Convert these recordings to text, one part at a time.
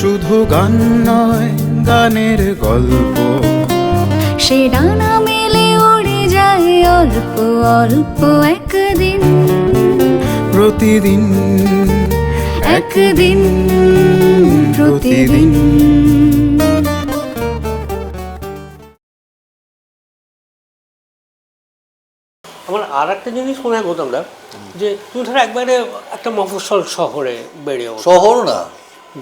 শুধু গান নয় গানের গল্প। সে ডানা মেলে উড়ে যায় অল্প অল্প একদিন। প্রতিদিন একদিন প্রতিদিন। আমার আর একটা জিনিস মনে হয় গৌতমরা যে তুমি ধরো একবারে একটা মফস্বল শহরে বেড়ে শহর না।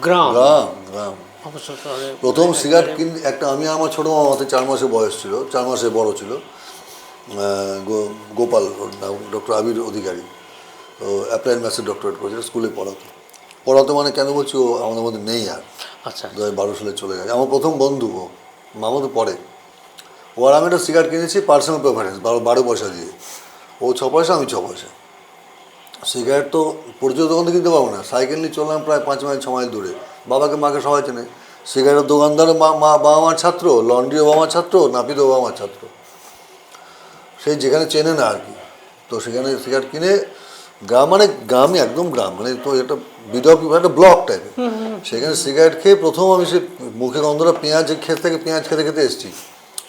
গ্রাম। গ্রাম গ্রাম। প্রথম সিগারেট কিন একটা আমি আমার ছোটো মামা আমাদের চার মাসে বয়স ছিল চার মাসে বড় ছিল গোপাল ডক্টর আবির অধিকারী। তো অ্যাপ্লাইড ম্যাথসের ডক্টরেট করেছিল স্কুলে পড়াতো। পড়াতো মানে কেন বলছি ও আমাদের মধ্যে নেই আর। আচ্ছা। দু হাজার বারো সালে চলে গেছে। আমার প্রথম বন্ধু ও মামা তো পড়ে। ও আর আমি একটা সিগারেট কিনেছি পার্সোনাল প্রেফারেন্স বারো বারো পয়সা দিয়ে। ও ছ পয়সা আমি ছ পয়সা। সিগারেট তো পরিচয় দোকান থেকে কিনতে পারব না। সাইকেল নিয়ে চললাম প্রায় পাঁচ মাইল ছ মাইল দূরে। বাবাকে মাকে সবাই চেনে। সিগারেটের দোকানদার মা মা বাবা মার ছাত্র লন্ড্রি বাবা মার ছাত্র নাপিত বাবা মার ছাত্র। সেই যেখানে চেনে না আর কি। তো সেখানে সিগারেট কিনে গ্রাম মানে গ্রামই একদম গ্রাম মানে তো একটা বিডপ একটা ব্লক টাইপের সেখানে সিগারেট খেয়ে প্রথম আমি সে মুখে গন্ধটা পেঁয়াজ খেতে থেকে পেঁয়াজ খেতে খেতে এসেছি।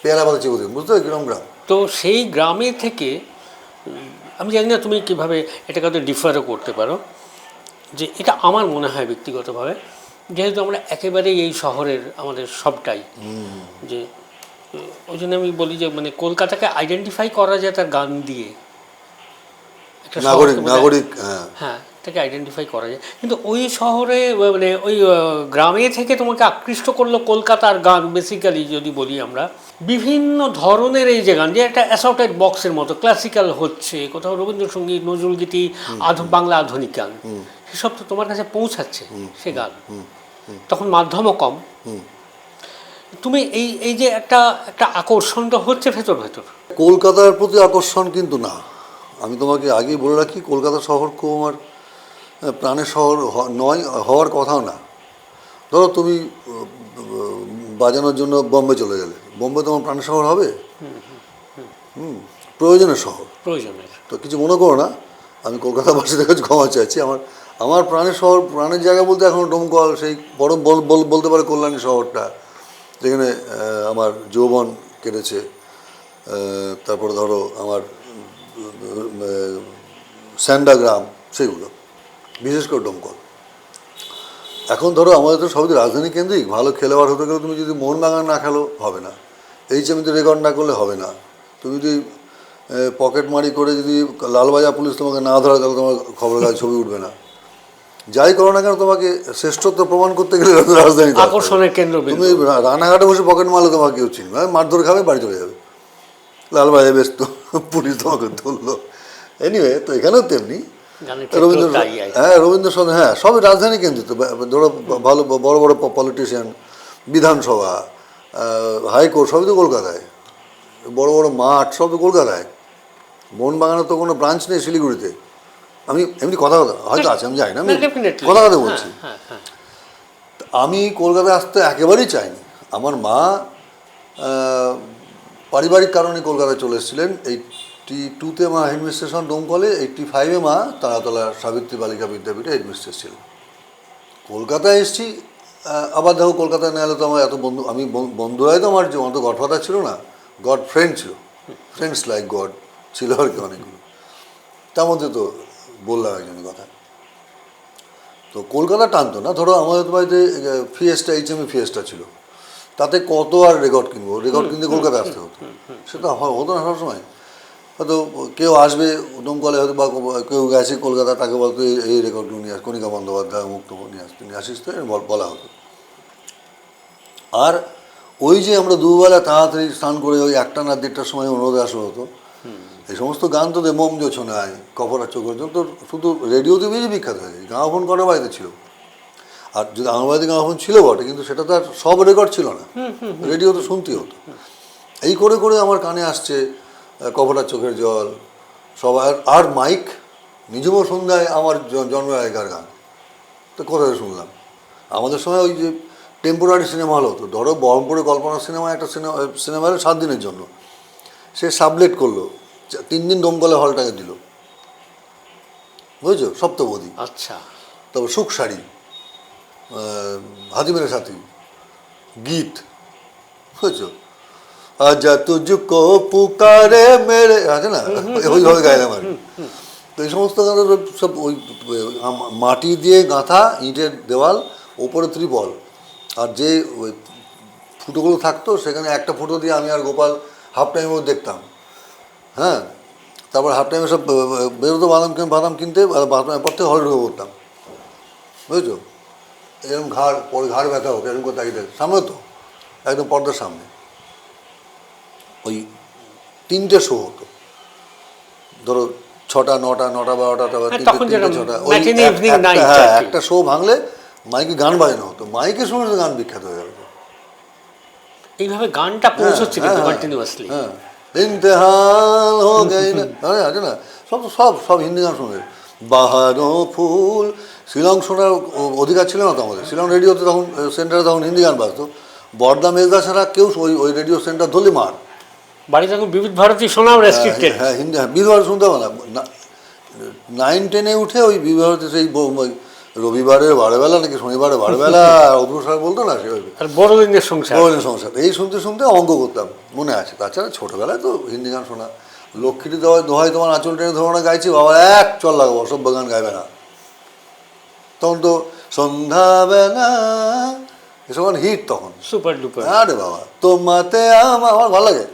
পেয়ারা পাতা চিবুতে বুঝতে পারছি কিরম গ্রাম। তো সেই গ্রামে থেকে আমি জানি না তুমি কীভাবে এটাকে হয়তো ডিফারও করতে পারো। যে এটা আমার মনে হয় ব্যক্তিগতভাবে যেহেতু আমরা একেবারেই এই শহরের আমাদের সবটাই। যে ওই জন্য আমি বলি যে মানে কলকাতাকে আইডেন্টিফাই করা যায় তার গান দিয়ে। নাগরিক নাগরিক হ্যাঁ। এটাকে আইডেন্টিফাই করা যায়। কিন্তু ওই শহরে মানে ওই গ্রামে থেকে তোমাকে আকৃষ্ট করল কলকাতার গান বেসিক্যালি যদি বলি আমরা বিভিন্ন ধরনের এই যে গান যে একটা অ্যাসর্টেড বক্সের মতো ক্লাসিক্যাল হচ্ছে কোথাও রবীন্দ্রসঙ্গীত নজরুলগীতি আধ বাংলা আধুনিক গান সেসব তো তোমার কাছে পৌঁছাচ্ছে সে গান। তখন মাধ্যমও কম। তুমি এই এই যে একটা একটা আকর্ষণটা হচ্ছে ভেতর ভেতর। কলকাতার প্রতি আকর্ষণ কিন্তু না। আমি তোমাকে আগেই বলে রাখি কলকাতা শহর খুব আমার প্রাণের শহর নয় হওয়ার কথাও না। ধরো তুমি বাজানোর জন্য বোম্বে চলে গেলে। বোম্বে তোমার প্রাণের শহর হবে? হুম প্রয়োজনের শহর। প্রয়োজনের। তো কিছু মনে করো না আমি কলকাতা কলকাতাবাসীদের কাছে ক্ষমা চাইছি। আমার আমার প্রাণের শহর প্রাণের জায়গা বলতে এখন ডোমকল সেই বড় বল- বল- বলতে পারে কল্যাণী শহরটা। যেখানে আমার যৌবন কেটেছে। তারপর ধরো আমার উম, আহ, স্যান্ডা গ্রাম সেগুলো বিশেষ করে ডোমকল। এখন ধরো আমাদের তো সবই রাজধানী কেন্দ্রিক ভালো খেলোয়াড় হতে গেলে তুমি যদি মোহনবাগান না খেলো হবে না। এইচ এমতে রেকর্ড না করলে হবে না। তুমি যদি পকেট মারি করে যদি লালবাজার পুলিশ তোমাকে না ধরে তাহলে তোমার খবরের কাছে ছবি উঠবে না। যাই করো না কেন তোমাকে শ্রেষ্ঠত্ব প্রমাণ করতে গেলে রাজধানী আকর্ষণের কেন্দ্র তুমি রানাঘাটে বসে পকেট মারলে তোমাকে কেউ চিনবে না। মারধর খাবে বাড়ি চলে যাবে। লালবাজার বেশ তো পুলিশ তোমাকে ধরলো। এনিওয়ে তো এখানেও তেমনি। রবীন্দ্র। হ্যাঁ রবীন্দ্রসদন হ্যাঁ সবই রাজধানী কেন্দ্রিত। ধরো ভালো বড় বড় পলিটিশিয়ান বিধানসভা হাইকোর্ট সবই তো কলকাতায়। বড় বড় মাঠ সবই কলকাতায়। মোহনবাগানের তো কোনো ব্রাঞ্চ নেই শিলিগুড়িতে। আমি এমনি কথা কথা হয়তো আছে আমি জানি না আমি কথা কথা বলছি। হ্যাঁ হ্যাঁ। আমি কলকাতায় আসতে একেবারেই চাইনি। আমার মা পারিবারিক কারণে কলকাতায় চলে এসেছিলেন। এইটি টুতে মা হেডমিস্ট্রেশন ডোমকলে এইটটি ফাইভে মা তারাতলা সাবিত্রী বালিকা বিদ্যাপীঠে হেডমিস্ট্রেস ছিলেন কলকাতায় এসেছি আবার দেখো কলকাতায় না এলে তো আমার এত বন্ধু, আমি বন- বন্ধুরাই তো আমার যে অত গডফাদার ছিল না, গড ফ্রেন্ড ছিল। ফ্রেন্ডস লাইক গড ছিল আর কি অনেকগুলো। তার মধ্যে তো বললাম একজনের কথা। তো কলকাতা টানতো না, ধরো আমাদের বাড়িতে ফিয়েস্টা এইচ এম ফিয়েস্টা ছিল। তাতে কত আর রেকর্ড কিনবো? রেকর্ড কিনতে কলকাতা আসতে হতো। সেটা হয় হতো না সবসময়। হয়তো কেউ আসবে দমকলে হয়তো বা কেউ গেছে কলকাতা তাকে বলতো এই- এই রেকর্ডগুলো নিয়ে আস কণিকা বন্দ্যোপাধ্যায় মুক্ত নিয়ে আসতে নিয়ে আসিস তো? বল- হতো। আর ওই যে আমরা দুবেলা তাড়াতাড়ি স্নান করে ওই একটা না দেড়টার সময় অনুরোধে আসা হতো। এই সমস্ত গান তো মোম জোছনায় কপরা জন্য তো শুধু রেডিওতে বেশি বিখ্যাত হয়েছে ফোন কটা বাড়িতে ছিল? আর যদি বাড়িতে গ্রামোফোন ছিল বটে কিন্তু সেটা তো আর সব রেকর্ড ছিল না। রেডিও তো শুনতেই হতো। এই করে করে আমার কানে আসছে আহ, কপটার চোখের জল সবার আর মাইক নিজেও সন্ধ্যায় আমার জ- জন্মের আগেকার গান। তো কোথায় শুনলাম। আমাদের সময় ওই যে টেম্পোরারি সিনেমা হল হতো। ধরো বহরমপুরে কল্পনা সিনেমা একটা সিনেমা সিনেমা হলো সাত দিনের জন্য। সে সাবলেট করল তিন দিন দমকলে হলটাকে দিল। বুঝেছ? সপ্তপদী। আচ্ছা। তবে সুখ শাড়ি। হাতিমের সাথী গীত বুঝছ? আজা তুঝকো পুকারে মেরে আছে না? ওইভাবে গাইলাম আর। তো এই সমস্ত গান সব ওই মাটি দিয়ে গাঁথা ইটের দেওয়াল ওপরে ত্রিপল। আর যে ওই ফুটোগুলো থাকতো সেখানে একটা ফুটো দিয়ে আমি আর গোপাল হাফ টাইমেও দেখতাম। হ্যাঁ? তারপর হাফ টাইমে সব বেরোতো বাদাম বাদাম কিনতে আর বাদামের পর থেকে হলে ঢুকে পড়তাম। বুঝেছ? এরকম ঘাড় পরে ঘাড় ব্যথা হতো এরকম করে তাকিয়ে। সামনে তো একদম পর্দার সামনে। ওই তিনটে শো হতো। ধরো ছটা নটা নটা বারোটা হ্যাঁ, ছটা। হ্যাঁ, একটা শো ভাঙলে মাইকে গান বাজানো হতো। মাইকে শুনে শুনে গান বিখ্যাত হয়ে গেল। এইভাবে গানটা পৌঁছচ্ছে কিন্তু কন্টিনিউয়াসলি হ্যাঁ। ইন্তেহাল হো গই না আছে না সব সব সব হিন্দি গান শুনে বাহারো ফুল। শিলং শোনার অধিকার ছিল না তো আমাদের। শিলং রেডিওতে তখন সেন্টারে তখন হিন্দি গান বাজতো। বর্দা মেজদা ছাড়া কেউ ওই ওই রেডিও সেন্টার ধরলে মার। বাড়িতে এখন বিবিধ ভারতী শোনাও রেস্ট্রিক্টেড হ্যাঁ হিন্দি হ্যাঁ বিধবার শুনতে হবে না। নাইন টেনে উঠে ওই বিবাহতে সেই রবিবারের বারোবেলা নাকি শনিবারের বারোবেলা অগ্র স্যার বলতো না আর বড়দিনের সংসার। বড়দিনের সংসার। এই শুনতে শুনতে অঙ্ক করতাম মনে আছে। তাছাড়া ছোটোবেলায় তো হিন্দি গান শোনা লক্ষ্মীটি দোহাই দোহাই তোমার আঁচল টেনে ধরো গাইছি বাবা এক চল লাগাবো সব গান গাইবে না। তখন তো সন্ধ্যাবেলা এসব হিট তখন। সুপার ডুপার আরে বাবা তোমাতে আমা- আমার ভালো লাগে।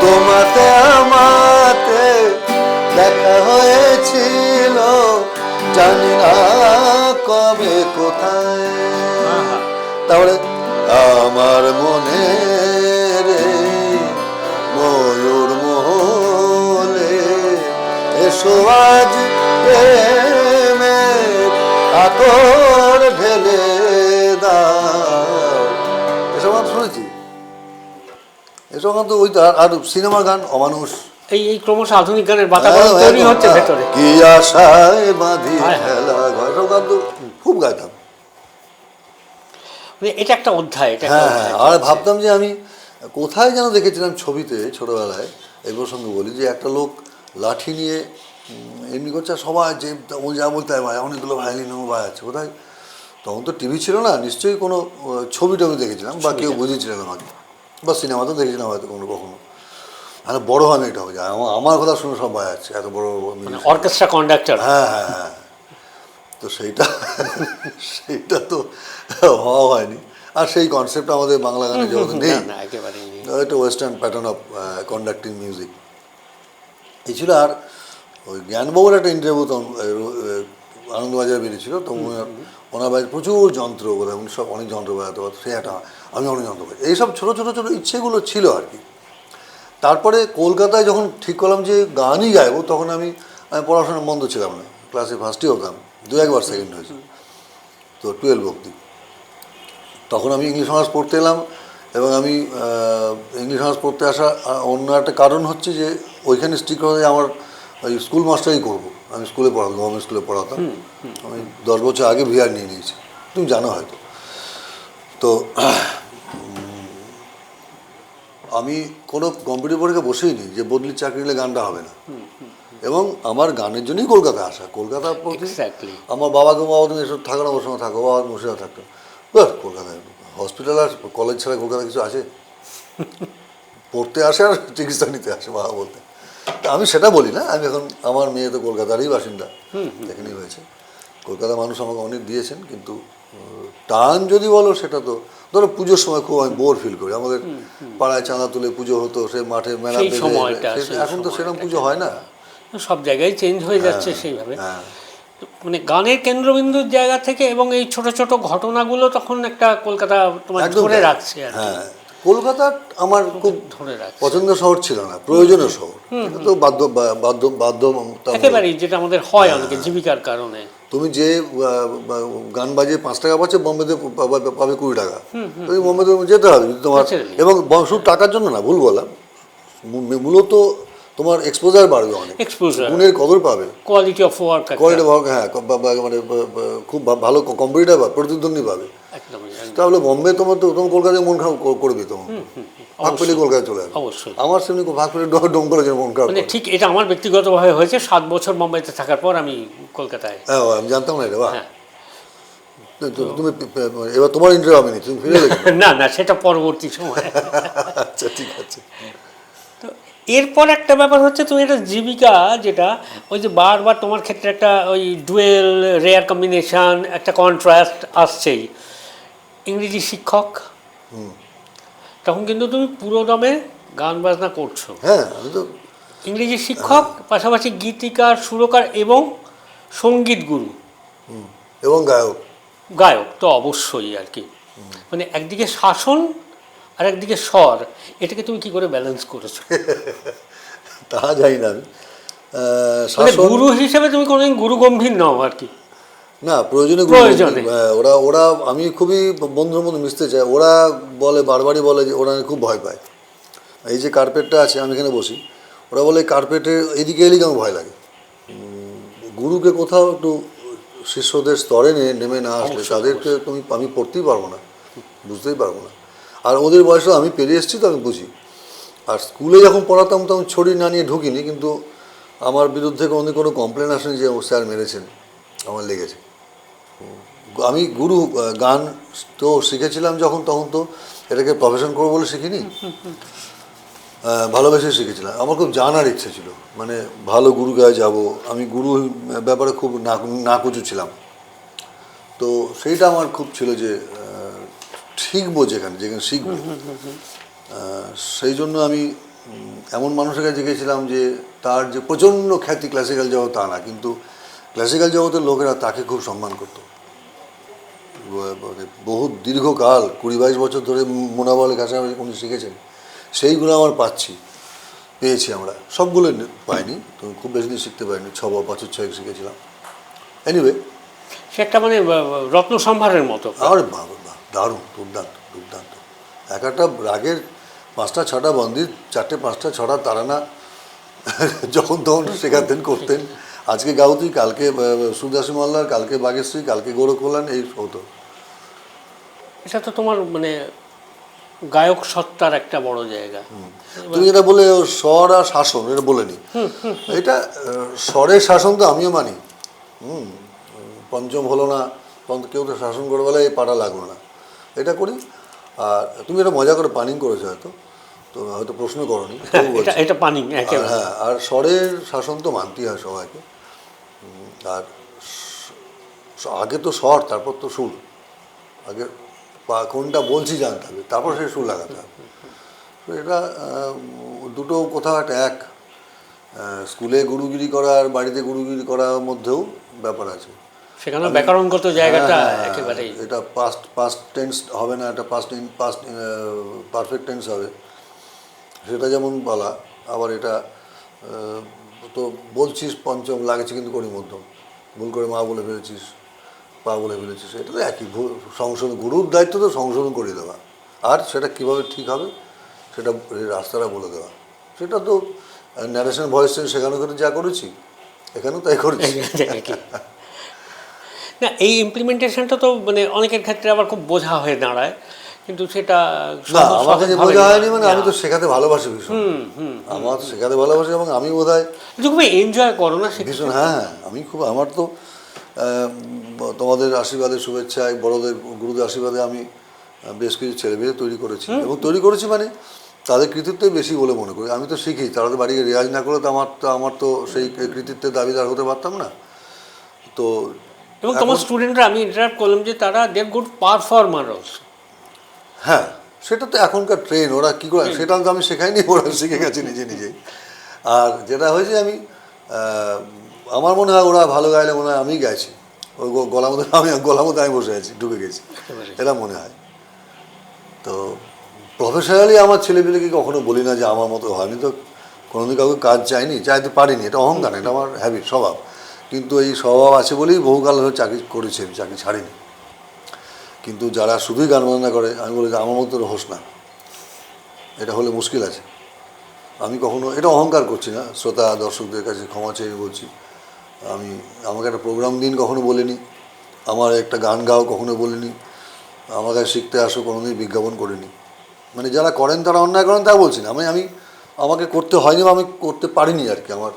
তোমাতে আমাতে দেখা হয়েছিল জানি না কবে কোথায়। তারপরে আমার মনে এসো আজ প্রেমের আতর ঢেলে দাও। এসব গান শুনেছি। এসব গান তো ওই আর- সিনেমার গান অমানুষ। এই এই ক্রমশ আধুনিক গানের বাতাবরণ তৈরি হচ্ছে হ্যাঁ। ভেতরে। কি আশায় বাঁধি হায় হায়। খেলা এসব গান তো খুব গাইতাম। মানে এটা একটা অধ্যায় এটা হ্যাঁ হ্যাঁ আর ভাবতাম যে আমি কোথায় যেন দেখেছিলাম ছবিতে ছোটবেলায়। এই প্রসঙ্গে বলি যে একটা লোক লাঠি নিয়ে এমনি করছে সবাই যে ও যা বলতে হয় ভাই অনেকগুলো ভায়োলিন বাজাচ্ছে কোথায়? তখন তো টিভি ছিল না নিশ্চয়ই কোনো ছবি টবি দেখেছিলাম বা কেউ বুঝেছিলেন আমাকে বা সিনেমাতেও দেখেছিলাম হয়তো কোনো কখনো। মানে বড় হয় এটা হবে আমার কথা শুনে সব বাজাচ্ছে এত বড় অর্কেস্ট্রা কন্ডাক্টর হ্যাঁ হ্যাঁ হ্যাঁ। তো সেইটা সেইটা তো হওয়া হয়নি। আর সেই কনসেপ্ট আমাদের বাংলা গানে জগতে নেই একেবারে নেই। একটা western pattern of conducting music এই ছিল আর ওই জ্ঞানবাবুর একটা ইন্টারভিউ তখন আনন্দবাজার বেরিয়েছিল, তো ওনার বাড়িতে প্রচুর যন্ত্র বোধহয় উনি সব অনেক যন্ত্র বাজাতে পারতো সে একটা, আমি অনেক যন্ত্র বাজাই। এইসব ছোটো ছোটো ছোটো ইচ্ছেগুলো ছিল আর কি। তারপরে কলকাতায় যখন ঠিক করলাম যে গানই গাইবো, তখন আমি আমি পড়াশোনা বন্ধ ছিলাম না ক্লাসে ফার্স্টই হতাম, দু একবার সেকেন্ড হয়েছে তো টুয়েলভ অব্দি তখন আমি ইংলিশ অনার্স পড়তে এলাম, এবং আমি ইংলিশ অনার্স পড়তে আসা অন্য একটা কারণ হচ্ছে যে ওইখানে স্টিক হয়ে আমার ওই স্কুল মাস্টারই করব। আমি স্কুলে পড়াতাম গভর্নমেন্ট স্কুলে পড়াতাম। আমি দশ বছর আগে ভিআর নিয়ে নিয়েছি। তুমি জানো হয়তো। তো আমি কোনো কম্পিউটার পরীক্ষা বসেই নি যে বদলির চাকরি নিলে গানটা হবে না। এবং আমার গানের জন্যই কলকাতা আসা। Exactly. আমার বাবাকে বাবা তুমি এসব থাকো না ওর সঙ্গে থাকো বাবা মুর্শিদা থাকতো। বাহ কলকাতায় হসপিটাল আর কলেজ ছাড়া কলকাতা কিছু আছে পড়তে আসে আর চিকিৎসা নিতে আসে বাবা বলতে। আমি সেটা বলি না আমি এখন আমার মেয়ে তো কলকাতারই বাসিন্দা এখানেই হয়েছে। কলকাতার মানুষ আমাকে অনেক দিয়েছেন কিন্তু টান যদি বলো সেটা তো ধরো পুজোর সময় খুব আমি বোর ফিল করি। আমাদের পাড়ায় চাঁদা তুলে পুজো হতো সে মাঠে মেলা এখন তো সেরকম পুজো হয় না। সব জায়গায় চেঞ্জ হয়ে যাচ্ছে সেইভাবে। হ্যাঁ। মানে গানের কেন্দ্রবিন্দুর জায়গা থেকে এবং এই ছোট ছোট ঘটনাগুলো তখন একটা কলকাতা তোমার ধরে। রাখছে। হ্যাঁ কলকাতা আমার খুব ধরে রাখছে। শহর ছিল না প্রয়োজনীয় শহর। তো বাধ্য বাধ্য বাধ্য একেবারেই যেটা আমাদের হয় অনেকে জীবিকার কারণে। তুমি যে গান বাজিয়ে পাঁচ টাকা পাচ্ছে বোম্বেতে পাবে- কুড়ি টাকা। তুমি বোম্বেতে যেতে হবে তোমার. এবং শুধু টাকার জন্য না ভুল বললাম। মূলত তোমার এক্সপোজার বাড়বে অনেক। এক্সপোজার গুণের কদর পাবে। কোয়ালিটি অফ ওয়ার্ক কোয়ালিটি ভালো হ্যাঁ ক- বা- বা- মানে খুব ভালো কম্পিউটার পাবে প্রতিদ্বন্দ্বী পাবে। তাহলে বোম্বে তোমার তো তোমার কলকাতায় মন খারাপ করবে তোমার ভাগ পেলে কলকাতায় চলে আসবে। অবশ্যই। আমার সেমনি ভাগ পেলে ডোম করে মন খারাপ মানে ঠিক এটা আমার ব্যক্তিগতভাবে হয়েছে সাত বছর মুম্বাইতে থাকার পর আমি কলকাতায়। হ্যাঁ আমি জানতাম না এটা বাহ। হ্যাঁ। তুমি এবার তোমার ইন্টারভিউ হবে নি তুমি ফিরে না না সেটা পরবর্তী সময়। আচ্ছা ঠিক আছে। তো এরপর একটা ব্যাপার হচ্ছে তুমি একটা জীবিকা যেটা ওই যে বারবার তোমার ক্ষেত্রে একটা ওই ডুয়েল রেয়ার কম্বিনেশন একটা কন্ট্রাস্ট আসছেই। ইংরেজি শিক্ষক। তখন কিন্তু তুমি পুরো দমে গান বাজনা করছ। হ্যাঁ আমি তো ইংরেজি শিক্ষক পাশাপাশি গীতিকার সুরকার এবং সংগীত গুরু। এবং গায়ক। গায়ক তো অবশ্যই আর কি। মানে একদিকে শাসন আর একদিকে স্বর এটাকে তুমি কি করে ব্যালেন্স করেছ? তা জানি না মানে গুরু হিসেবে তুমি কোনোদিন গুরু গম্ভীর নও আর কি। না প্রয়োজনে প্রয়োজনে। হ্যাঁ, ওরা ওরা আমি খুবই বন্ধুর মধ্যে মিশতে চাই। ওরা বলে বারবারই বলে যে ওরা খুব ভয় পায়। এই যে কার্পেটটা আছে আমি এখানে বসি। ওরা বলে কার্পেটের এদিকে এদিকে আমার ভয় লাগে? গুরুকে কোথাও একটু শিষ্যদের স্তরে নেমে না আসলে তাদেরকে তুমি আমি পড়তেই পারব না। বুঝতেই পারব না। আর ওদের বয়সে আমি পেরিয়ে এসেছি তো আমি বুঝি। আর স্কুলে যখন পড়াতাম তখন ছড়ি না নিয়ে ঢুকিনি কিন্তু আমার বিরুদ্ধে কোনো কোনো কমপ্লেন আসেনি যে ও স্যার মেরেছেন আমার লেগেছে। আমি গুরু গান তো শিখেছিলাম যখন তখন তো এটাকে প্রফেশন করব বলে শিখিনি। ভালোবেসে শিখেছিলাম। আমার খুব জানার ইচ্ছে ছিল। মানে ভালো গুরু গায়ে যাব। আমি গুরু ব্যাপারে খুব না- নাকুচু ছিলাম। তো সেইটা আমার খুব ছিল যে শিখব যেখানে যেখানে শিখব। সেই জন্য আমি এমন মানুষের কাছে গেছিলাম যে তার যে প্রচণ্ড খ্যাতি ক্লাসিক্যাল জগৎ তা না। কিন্তু ক্লাসিক্যাল জগতের লোকেরা তাকে খুব সম্মান করতো। বহু দীর্ঘকাল কুড়ি বাইশ বছর ধরে মোনাবলের কাছে আমি উনি শিখেছেন সেইগুলো আমার পাচ্ছি পেয়েছি আমরা। সবগুলো পাইনি তো খুব বেশি দিন শিখতে পারিনি ছ বা বছর ছয়েক শিখেছিলাম। এনিওয়ে সে একটা মানে রত্ন সম্ভারের মতো। আর বাবা দারুণ দুর্দান্ত দুর্দান্ত। এক একটা রাগের পাঁচটা ছটা বন্দির চারটে পাঁচটা ছটা তারানা যখন তখন শেখাতেন করতেন। আজকে গাউতি কালকে সুদাসী মল্লার কালকে বাগেশ্রী কালকে কল্যাণ এই হতো এটা তো তোমার মানে গায়ক সত্তার একটা বড় জায়গা। তুমি যেটা বলে স্বর আর শাসন এটা বলে নি। এটা স্বরের শাসন তো আমিও মানি। হুম পঞ্চম হলো না কেউ তো শাসন করে বলে এই পাটা লাগল না। এটা করি। আর তুমি এটা মজা করে পানিং করেছ হয়তো। তো হয়তো প্রশ্ন করনি এটা পানি হ্যাঁ আর স্বরের শাসন তো মানতেই হয় সবাইকে। আর আগে তো স্বর তারপর তো সুর। আগে পা- কোনটা বলছি জানতে হবে তারপর সে সুর লাগাতে হবে। তো এটা দুটো কোথাও একটা এক স্কুলে গুরুগিরি করা আর বাড়িতে গুরুগিরি করার মধ্যেও ব্যাপার আছে। সেখানে ব্যাকরণগত জায়গাটা হ্যাঁ, হ্যাঁ, একেবারেই। এটা পাস্ট পাস্ট টেন্স হবে না এটা পাস্ট পাস্ট পারফেক্ট টেন্স হবে। সেটা যেমন বলা আবার এটা তো বলছিস পঞ্চম লাগছে কিন্তু করি মধ্যম ভুল করে মা বলে ফেলেছিস, পা বলে ফেলেছিস, এটা তো একই ভুল। সংশোধন, গুরুর দায়িত্ব তো সংশোধন করে দেওয়া। আর সেটা কীভাবে ঠিক হবে, সেটা রাস্তাটা বলে দেওয়া। সেটা তো ন্যারেশন ভয়েস শেখানো করে যা করেছি, এখানেও তাই করেছি। না, এই ইমপ্লিমেন্টেশনটা তো মানে অনেকের ক্ষেত্রে আবার খুব বোঝা হয়ে দাঁড়ায়। কিন্তু সেটা না আমাকে যে বোঝা হয়নি মানে আমি তো শেখাতে ভালোবাসি ভীষণ। আমার তো শেখাতে ভালোবাসি এবং আমি বোধ হয় খুবই এনজয় করো না ভীষণ হ্যাঁ হ্যাঁ, আমি খুব আমার তো তোমাদের আশীর্বাদে শুভেচ্ছায় বড়দের গুরুদের আশীর্বাদে আমি বেশ কিছু ছেলে মেয়ে তৈরি করেছি। এবং তৈরি করেছি মানে তাদের কৃতিত্বই বেশি বলে মনে করি। আমি তো শিখি তারা তো বাড়ি গিয়ে রেয়াজ না করলে তো আমার তো আমার তো সেই কৃতিত্বের দাবিদার হতে পারতাম না। তো এবং তোমার স্টুডেন্টরা আমি ইন্টারাপ্ট করলাম যে তারা দেব গুড পারফর্মার অলসো হ্যাঁ সেটা তো এখনকার ট্রেন ওরা কী করে সেটা তো আমি শেখাইনি ওরা শিখে গেছে নিজে নিজেই। আর যেটা হয়েছে আমি আমার মনে হয় ওরা ভালো গাইলে মনে হয় আমি গাইছি। ওই গলা মতো আমি গলা মতো আমি বসে আছি ঢুকে গেছি। এটা মনে হয়। তো প্রফেশনালি আমার ছেলেপিলেকে কখনো বলি না যে আমার মতো হয় আমি তো কোনোদিন কাউকে কাজ চাইনি চাইতে পারিনি। এটা অহংকার এটা আমার হ্যাবিট স্বভাব। কিন্তু এই স্বভাব আছে বলেই বহুকাল ধরে চাকরি করেছি আমি চাকরি ছাড়িনি। কিন্তু যারা শুধুই গান বাজনা করে আমি বলি যে আমার মতো হোস না। এটা হলে মুশকিল আছে। আমি কখনো এটা অহংকার করছি না। শ্রোতা দর্শকদের কাছে ক্ষমা চেয়ে বলছি আমি আমাকে একটা প্রোগ্রাম দিন কখনো বলিনি। আমার একটা গান গাও কখনো বলিনি। আমার কাছে শিখতে আসো কোনোদিন বিজ্ঞাপন করিনি। মানে যারা করেন তারা অন্যায় করেন তা বলছি না। আমি আমি আমাকে করতে হয়নি বা আমি করতে পারিনি আর কি আমার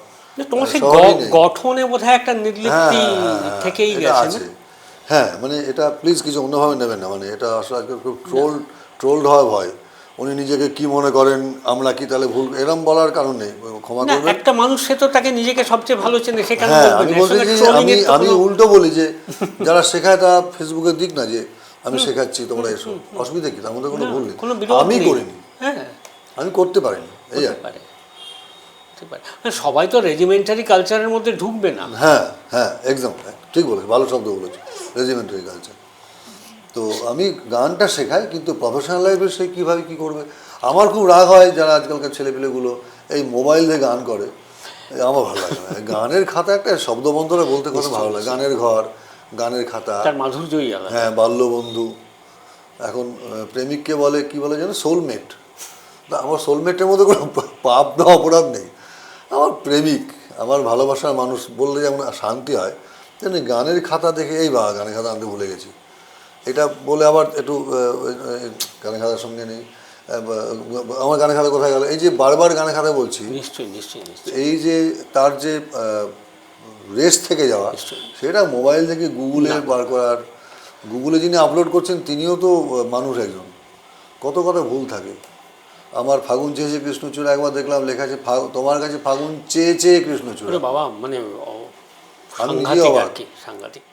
তোমার সেই স্বভাবই গঠনে বোধহয় একটা হ্যাঁ, নির্লিপ্তি হ্যাঁ, হ্যাঁ, থেকেই গেছে? হ্যাঁ মানে এটা প্লিজ কিছু অন্যভাবে নেবেন না মানে এটা আসলে আজকাল খুব ট্রোল ট্রোলড হওয়া ভয়। উনি নিজেকে কি মনে করেন আমরা কি তাহলে ভুল এরম বলার কারণ নেই ক্ষমা করবেন। একটা মানুষ সে তো তাকে নিজেকে সবচেয়ে ভালো চেনে সেখানে হ্যাঁ আমি বলছি যে আমি আমি উল্টো বলি যে যারা শেখায় তারা ফেসবুকে দিক না যে আমি শেখাচ্ছি তোমরা এসো। অসুবিধা কি? তার মধ্যে কোনো ভুল নেই। আমি করিনি। হ্যাঁ। আমি করতে পারিনি। এই আর কি। পারে। হতে সবাই তো রেজিমেন্টারি কালচারের মধ্যে ঢুকবে না। হ্যাঁ হ্যাঁ একদম ঠিক বলেছে ভালো শব্দ বলেছে রেজিমেন্টারি কালচার তো আমি গানটা শেখাই কিন্তু প্রফেশনাল লাইফে সে কীভাবে কী করবে? আমার খুব রাগ হয় যারা আজকালকার ছেলেপিলেগুলো এই মোবাইল দিয়ে গান করে। আমার ভালো লাগে না। গানের খাতা একটা শব্দবন্ধরে বলতে কত ভালো লাগে গানের ঘর গানের খাতা। তার মাধুর্যই আলাদা। হ্যাঁ বাল্যবন্ধু। এখন প্রেমিককে বলে কি বলে যেন? সোলমেট না আমার সোলমেটের মধ্যে কোনো পাপ না অপরাধ নেই। আমার প্রেমিক আমার ভালোবাসার মানুষ বললে যেমন শান্তি হয় তেমনি গানের খাতা দেখে এই বা গানের খাতা আনতে ভুলে গেছি। এটা বলে আবার একটু গানের খাতার সঙ্গে নেই। আমার গানের খাতা কোথায় গেল? এই যে বারবার গানের খাতা বলছি নিশ্চয়ই নিশ্চয়ই এই যে তার যে রেস থেকে যাওয়া সেটা মোবাইল থেকে গুগলে বার করার গুগলে যিনি আপলোড করছেন তিনিও তো মানুষ একজন। কত কথা ভুল থাকে। আমার ফাগুন চেয়েছে কৃষ্ণচূড়া একবার দেখলাম লেখা আছে ফাগুন তোমার কাছে ফাগুন চেয়ে চেয়ে কৃষ্ণচূড়া। বাবা মানে সাংঘাতিক আর কি সাংঘাতিক।